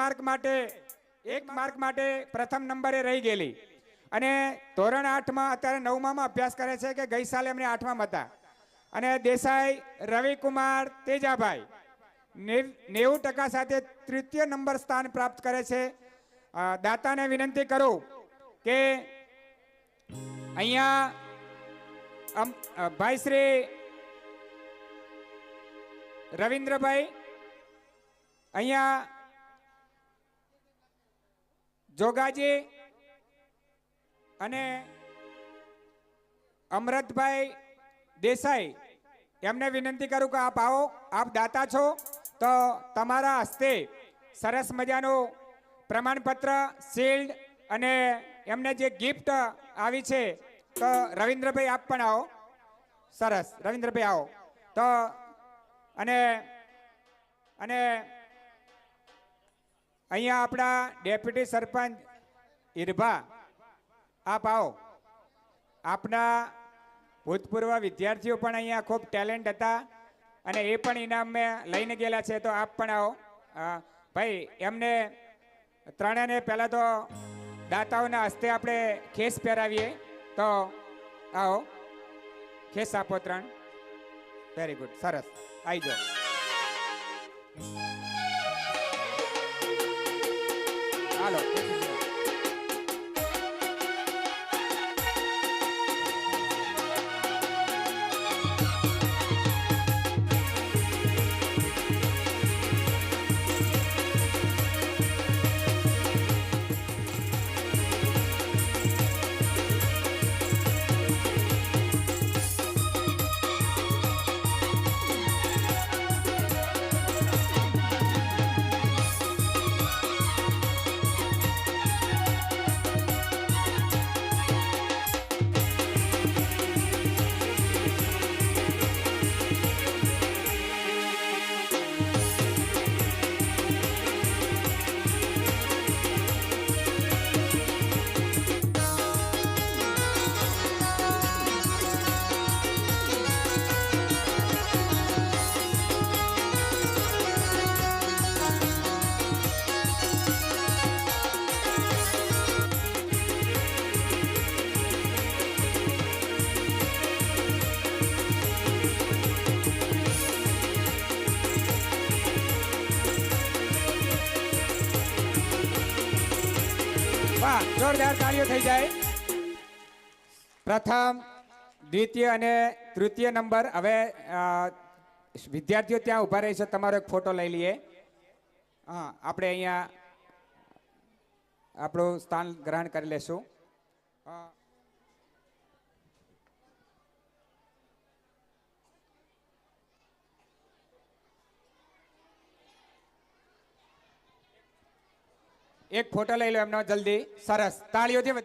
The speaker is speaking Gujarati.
માર્ક માટે, એક માર્ક માટે પ્રથમ નંબરે રહી ગયેલી. અને ધોરણ આઠમાં અત્યારે નવમામાં અભ્યાસ કરે છે કે ગઈ સાલે એમને આઠમાં હતા. અને દેસાઈ, રવિકુમાર, તેજાભાઈ નેવું ટકા સાથે તૃતીય નંબર સ્થાન પ્રાપ્ત કરે છે. દાતાને વિનંતી કરું કે અહીંયા ભાઈ શ્રી રવિન્દ્રભાઈ, અહીંયા જોગાજી અને અમરતભાઈ દેસાઈ, એમને વિનંતી કરું કે આપ આવો, આપ દાતા છો, તો તમારા હસ્તે સરસ મજાનું પ્રમાણપત્ર, શિલ્ડ અને એમને જે ગિફ્ટ આવી છે, તો રવિન્દ્રભાઈ આપ પણ આવો. સરસ, રવિન્દ્રભાઈ આવો. તો અને અને અહીંયા આપણા ડેપ્યુટી સરપંચ ઈરભા, આપ આવો. આપના ભૂતપૂર્વ વિદ્યાર્થીઓ પણ અહીંયા ખૂબ ટેલેન્ટ હતા અને એ પણ ઇનામ મેં લઈને ગયેલા છે, તો આપ પણ આવો. ભાઈ, એમને ત્રણેને પહેલાં તો દાતાઓના હસ્તે આપણે ખેસ પહેરાવીએ. તો આવો. ખેસ આપો ત્રણ. વેરી ગુડ સરસ. આવી જાઓ. વાહ, જોરદાર તાળીઓ થઈ જાય. પ્રથમ, દ્વિતીય અને તૃતીય નંબર. હવે વિદ્યાર્થીઓ ત્યાં ઊભા રહી છે તમારો એક ફોટો લઈ લઈએ. હા, આપણે અહીંયા આપણું સ્થાન ગ્રહણ કરી લેશું. એક ફોટો લઈ લો એમનો જલ્દી સરસ તાળીઓથી.